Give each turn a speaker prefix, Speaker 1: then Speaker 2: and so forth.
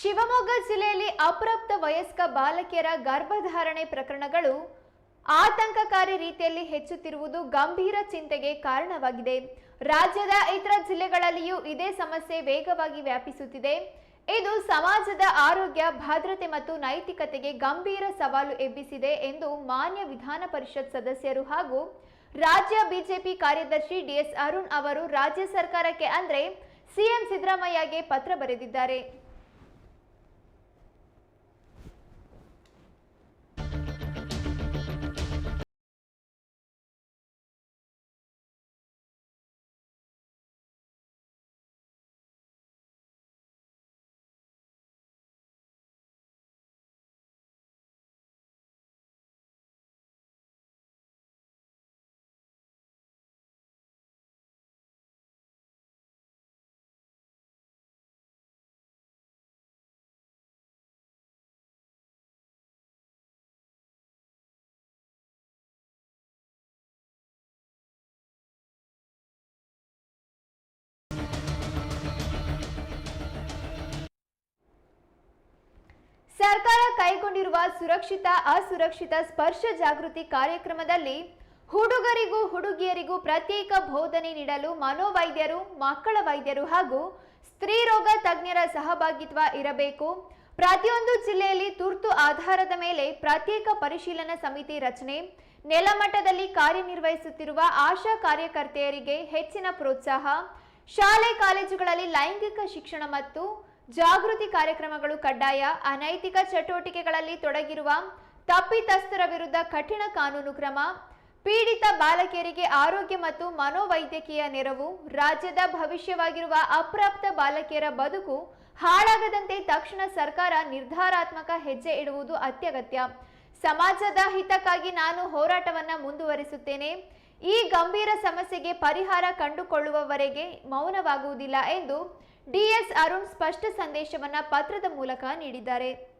Speaker 1: ಶಿವಮೊಗ್ಗ ಜಿಲ್ಲೆಯಲ್ಲಿ ಅಪ್ರಾಪ್ತ ವಯಸ್ಕ ಬಾಲಕಿಯರ ಗರ್ಭಧಾರಣೆ ಪ್ರಕರಣಗಳು ಆತಂಕಕಾರಿ ರೀತಿಯಲ್ಲಿ ಹೆಚ್ಚುತ್ತಿರುವುದು ಗಂಭೀರ ಚಿಂತೆಗೆ ಕಾರಣವಾಗಿದೆ. ರಾಜ್ಯದ ಇತರ ಜಿಲ್ಲೆಗಳಲ್ಲಿಯೂ ಇದೇ ಸಮಸ್ಯೆ ವೇಗವಾಗಿ ವ್ಯಾಪಿಸುತ್ತಿದೆ. ಇದು ಸಮಾಜದ ಆರೋಗ್ಯ, ಭದ್ರತೆ ಮತ್ತು ನೈತಿಕತೆಗೆ ಗಂಭೀರ ಸವಾಲು ಎಬ್ಬಿಸಿದೆ ಎಂದು ಮಾನ್ಯ ವಿಧಾನ ಪರಿಷತ್ ಸದಸ್ಯರು ಹಾಗೂ ರಾಜ್ಯ ಬಿಜೆಪಿ ಕಾರ್ಯದರ್ಶಿ ಡಿಎಸ್ ಅರುಣ್ ಅವರು ರಾಜ್ಯ ಸರ್ಕಾರಕ್ಕೆ ಅಂದ್ರೆ ಸಿಎಂ ಸಿದ್ದರಾಮಯ್ಯಗೆ ಪತ್ರ ಬರೆದಿದ್ದಾರೆ. ಸರ್ಕಾರ ಕೈಗೊಂಡಿರುವ ಸುರಕ್ಷಿತ, ಅಸುರಕ್ಷಿತ ಸ್ಪರ್ಶ ಜಾಗೃತಿ ಕಾರ್ಯಕ್ರಮದಲ್ಲಿ ಹುಡುಗರಿಗೂ ಹುಡುಗಿಯರಿಗೂ ಪ್ರತ್ಯೇಕ ಬೋಧನೆ ನೀಡಲು ಮನೋವೈದ್ಯರು, ಮಕ್ಕಳ ವೈದ್ಯರು ಹಾಗೂ ಸ್ತ್ರೀ ರೋಗ ತಜ್ಞರ ಸಹಭಾಗಿತ್ವ ಇರಬೇಕು. ಪ್ರತಿಯೊಂದು ಜಿಲ್ಲೆಯಲ್ಲಿ ತುರ್ತು ಆಧಾರದ ಮೇಲೆ ಪ್ರತ್ಯೇಕ ಪರಿಶೀಲನಾ ಸಮಿತಿ ರಚನೆ. ನೆಲಮಟ್ಟದಲ್ಲಿ ಕಾರ್ಯನಿರ್ವಹಿಸುತ್ತಿರುವ ಆಶಾ ಕಾರ್ಯಕರ್ತೆಯರಿಗೆ ಹೆಚ್ಚಿನ ಪ್ರೋತ್ಸಾಹ. ಶಾಲೆ, ಕಾಲೇಜುಗಳಲ್ಲಿ ಲೈಂಗಿಕ ಶಿಕ್ಷಣ ಮತ್ತು ಜಾಗೃತಿ ಕಾರ್ಯಕ್ರಮಗಳು ಕಡ್ಡಾಯ, ಅನೈತಿಕ ಚಟುವಟಿಕೆಗಳಲ್ಲಿ ತೊಡಗಿರುವ, ತಪ್ಪಿತಸ್ಥರ ವಿರುದ್ಧ ಕಠಿಣ ಕಾನೂನು ಕ್ರಮ, ಪೀಡಿತ ಬಾಲಕಿಯರಿಗೆ ಆರೋಗ್ಯ ಮತ್ತು ಮನೋವೈದ್ಯಕೀಯ ನೆರವು, ರಾಜ್ಯದ ಭವಿಷ್ಯವಾಗಿರುವ ಅಪ್ರಾಪ್ತ ಬಾಲಕಿಯರ ಬದುಕು ಹಾಳಾಗದಂತೆ ತಕ್ಷಣ ಸರ್ಕಾರ ನಿರ್ಧಾರಾತ್ಮಕ ಹೆಜ್ಜೆ ಇಡುವುದು ಅತ್ಯಗತ್ಯ. ಸಮಾಜದ ಹಿತಕ್ಕಾಗಿ ನಾನು ಹೋರಾಟವನ್ನ ಮುಂದುವರಿಸುತ್ತೇನೆ. ಈ ಗಂಭೀರ ಸಮಸ್ಯೆಗೆ ಪರಿಹಾರ ಕಂಡುಕೊಳ್ಳುವವರೆಗೆ ಮೌನವಾಗುವುದಿಲ್ಲ ಎಂದು ಡಿಎಸ್ ಅರುಣ್ ಸ್ಪಷ್ಟ ಸಂದೇಶವನ್ನ ಪತ್ರದ ಮೂಲಕ ನೀಡಿದ್ದಾರೆ.